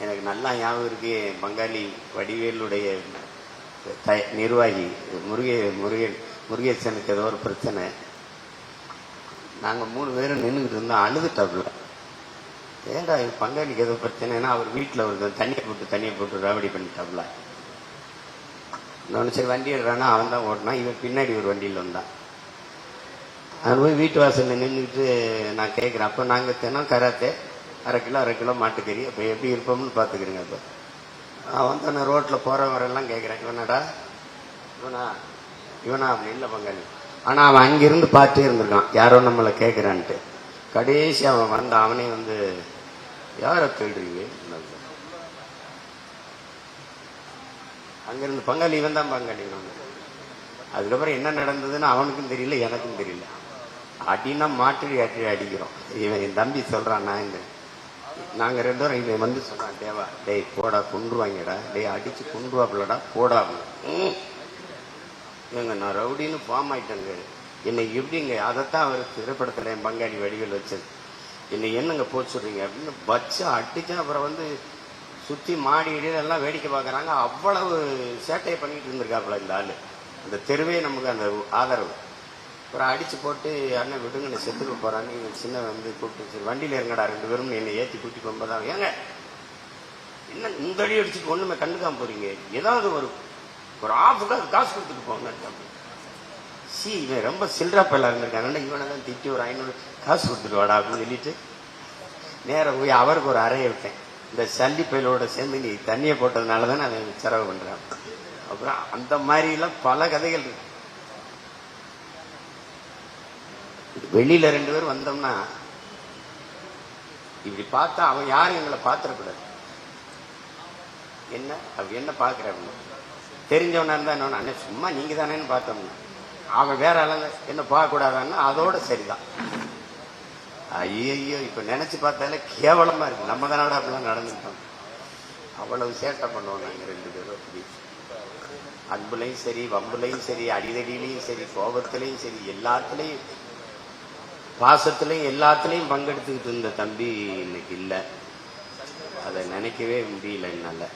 எனக்கு நல்லா ஞாபகம் இருக்கு என் பங்காளி வடிவேலுடைய த- நிர்வாகி முருகே முருகே முருகேசனுக்கு ஏதோ ஒரு பிரச்சனை. நாங்கள் மூணு பேரும் நின்றுக்கிட்டு இருந்தோம் அழுதுட்டாப்புல. ஏடா இது பங்காளிக்கு ஏதோ பிரச்சனைனா அவர் வீட்டில் ஒரு தண்ணியை போட்டு தண்ணியை போட்டு ராவடி பண்ணிட்டாப்புல. நான் சரி வண்டி எடுறானா அவன் தான் ஓட்டினான் இவன் பின்னாடி ஒரு வண்டியில் வந்தான். அவன் போய் வீட்டு வாசலில் நின்றுட்டு நான் கேட்குறேன் அப்போ நாங்கள் தினம் கராத்தே அரை கிலோ அரை கிலோ மாட்டுக்கறி. அப்போ எப்படி இருப்போம்னு பார்த்துக்கிறீங்க இப்போ. அவன் தானே ரோட்டில் போகிறவரெல்லாம் கேட்குறேன் இவனடா இவனா இவனா அப்படி இல்லை பங்காளி. ஆனால் அவன் அங்கிருந்து பார்த்தே இருந்திருக்கான். யாரோ நம்மளை கேட்குறான்ட்டு கடைசி அவன் வந்தான் அவனே வந்து யாரை தேடுறீங்க? அங்கிருந்து பங்காளி இவன் தான் பங்காளி. அதுக்கப்புறம் என்ன நடந்ததுன்னு அவனுக்கும் தெரியல எனக்கும் தெரியல. அடினா மாற்றி அடி அடிக்கிறோம். இவன் என் தம்பி சொல்றான் நான் நாங்கள் ரெண்டு பேரும் இவன் வந்து சொன்னான் தேவா டேய் போடா கொண்டுருவாங்கடா டேய் அடிச்சு கொண்டுருவாப்புலடா போடா. ஏங்க நான் ரவுடின்னு ஃபார்ம் ஆயிட்டேங்க என்னை எப்படிங்க? அதைத்தான் அவர் திரைப்படத்தில் என் பங்காளி வடிவில் வச்சது. என்னை என்னங்க போச்சு சொல்றீங்க அப்படின்னு பச்சு அடிச்சேன் அப்புறம் வந்து சுற்றி மாடி இடையில எல்லாம் வேடிக்கை பார்க்குறாங்க. அவ்வளவு சேட்டையை பண்ணிட்டு இருந்திருக்காப்புல இந்த ஆள். அந்த தெருவே நமக்கு அந்த ஆதரவு. அப்புறம் அடிச்சு போட்டு அண்ணன் விடுங்க நான் செத்துக்க போறான்னு இவன் சின்ன வந்து கூப்பிட்டு சரி வண்டியில் இறங்கடா ரெண்டு பேரும் என்னை ஏற்றி கூட்டி போகும்போது ஏங்க என்ன இந்த அடி அடிச்சுட்டு ஒண்ணுமே கண்டுக்காம போறீங்க? ஏதாவது ஒரு ஒரு ஆஃப் காசு கொடுத்துட்டு போங்க சி இவன் ரொம்ப சில்லறா பயிலாக இருந்திருக்காங்க இவனை தான் திட்டி ஒரு ஐநூறு காசு கொடுத்துட்டு வாடா அப்படின்னு சொல்லிட்டு நேரம் போய் அவருக்கு ஒரு அறையை விட்டேன். இந்த சல்லி பயிலோட சேர்ந்து நீ தண்ணியை போட்டதுனால தான் அதை செலவு பண்றான். அப்புறம் அந்த மாதிரிலாம் பல கதைகள் இருக்கு. வெளியில ரெண்டு பேரும் வந்தோம்னா இப்படி பார்த்தா அவன் யாரும் எங்களை பார்த்துடக்கூடாது. என்ன? அப்படி என்ன பார்க்குற அப்படின்னு. தெரிஞ்சவனா இருந்தா என்ன அண்ணன் சும்மா நீங்க தானேன்னு பார்த்தோம்னா. அவன் வேற ஆளுங்க என்ன பார்க்கக்கூடாதான்னா அதோட சரிதான். ஐயோ இப்ப நினைச்சு பார்த்தாலே கேவலமா இருக்கு. நம்ம தானோட அப்படிலாம் நடந்துட்டோம் அவ்வளவு சேட்டை பண்ணுவோம் நாங்க ரெண்டு பேரும் அப்படி. அன்புலையும் சரி வம்புலையும் சரி அடிதடியிலையும் சரி கோபத்திலையும் சரி எல்லாத்துலயும் பாசத்திலையும் எல்லாத்துலேயும் பங்கெடுத்துக்கிட்டு இருந்த தம்பி இன்னைக்கு இல்லை. அதை நினைக்கவே முடியல என்னால.